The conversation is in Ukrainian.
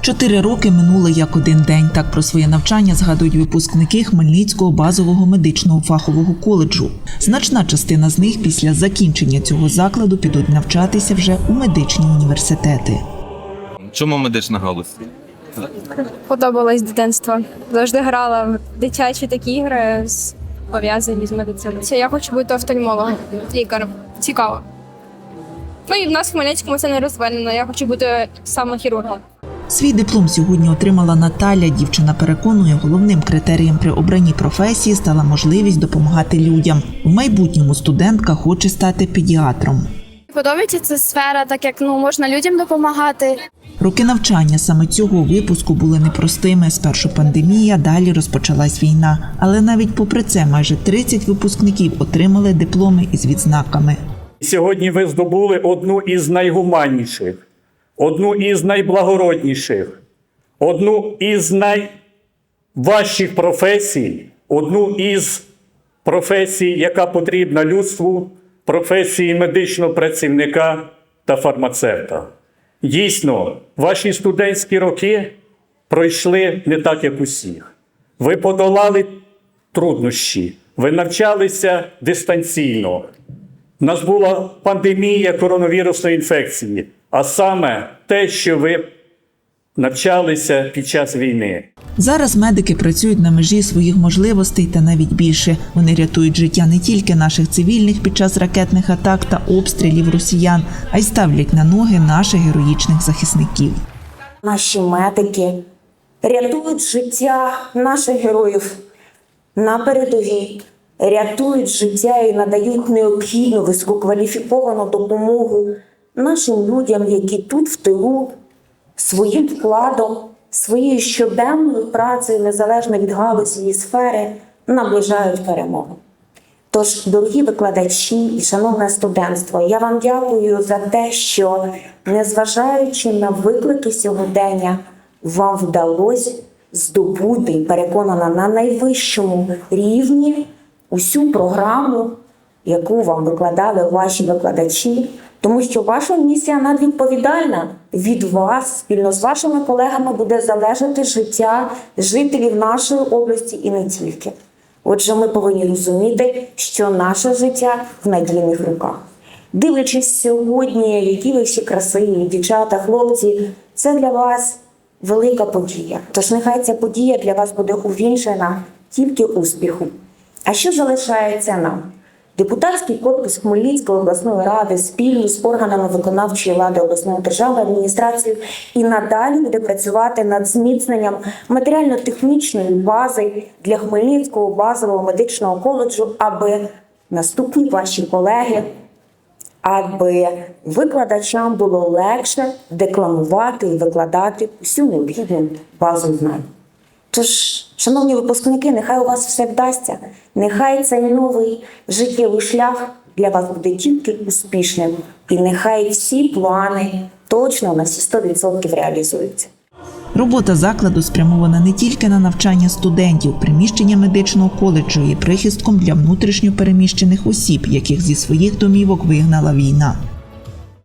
Чотири роки минули як один день. Так про своє навчання згадують випускники Хмельницького базового медичного фахового коледжу. Значна частина з них після закінчення цього закладу підуть навчатися вже у медичні університети. Чому медична галузь? Подобалось дитинство. Завжди грала в дитячі такі ігри з- пов'язані з медициною. Це я хочу бути офтальмологом, лікарем. Цікаво. Ну і в нас в Хмельницькому це не розвинено. Я хочу бути саме хірургом. Свій диплом сьогодні отримала Наталя. Дівчина переконує, головним критерієм при обранні професії стала можливість допомагати людям. В майбутньому студентка хоче стати педіатром. Подобається ця сфера, так як ну можна людям допомагати. Роки навчання саме цього випуску були непростими. Спершу пандемія, далі розпочалась війна. Але навіть попри це, майже 30 випускників отримали дипломи із відзнаками. Сьогодні ви здобули одну із найгуманніших, одну із найблагородніших, одну із найважчих професій, одну із професій, яка потрібна людству, професії медичного працівника та фармацевта. Дійсно, ваші студентські роки пройшли не так, як усіх. Ви подолали труднощі, ви навчалися дистанційно. У нас була пандемія коронавірусної інфекції, а саме те, що ви навчалися під час війни. Зараз медики працюють на межі своїх можливостей та навіть більше. Вони рятують життя не тільки наших цивільних під час ракетних атак та обстрілів росіян, а й ставлять на ноги наших героїчних захисників. Наші медики рятують життя наших героїв на передовій, рятують життя і надають необхідну висококваліфіковану допомогу нашим людям, які тут в тилу своїм вкладом, своєю щоденною працею, незалежно від галузі і сфери, наближають перемогу. Тож, дорогі викладачі і шановне студентство, я вам дякую за те, що, незважаючи на виклики сьогодення, вам вдалося здобути переконана на найвищому рівні усю програму, яку вам викладали ваші викладачі, тому що ваша місія надвідповідальна. Від вас спільно з вашими колегами буде залежати життя жителів нашої області і не тільки. Отже, ми повинні розуміти, що наше життя в надійних руках. Дивлячись сьогодні, які ви всі красиві, дівчата, хлопці, це для вас велика подія. Тож нехай ця подія для вас буде увінчена тільки успіху. А що залишається нам? Депутатський корпус Хмельницької обласної ради спільно з органами виконавчої влади обласної державної адміністрації і надалі буде працювати над зміцненням матеріально-технічної бази для Хмельницького базового медичного коледжу, аби наступні ваші колеги, аби викладачам було легше декламувати і викладати всю необхідну базу знань. Тож, шановні випускники, нехай у вас все вдасться. Нехай цей новий життєвий шлях для вас буде тільки успішним. І нехай всі плани точно на всі 100% реалізуються. Робота закладу спрямована не тільки на навчання студентів, приміщення медичного коледжу є прихистком для внутрішньо переміщених осіб, яких зі своїх домівок вигнала війна.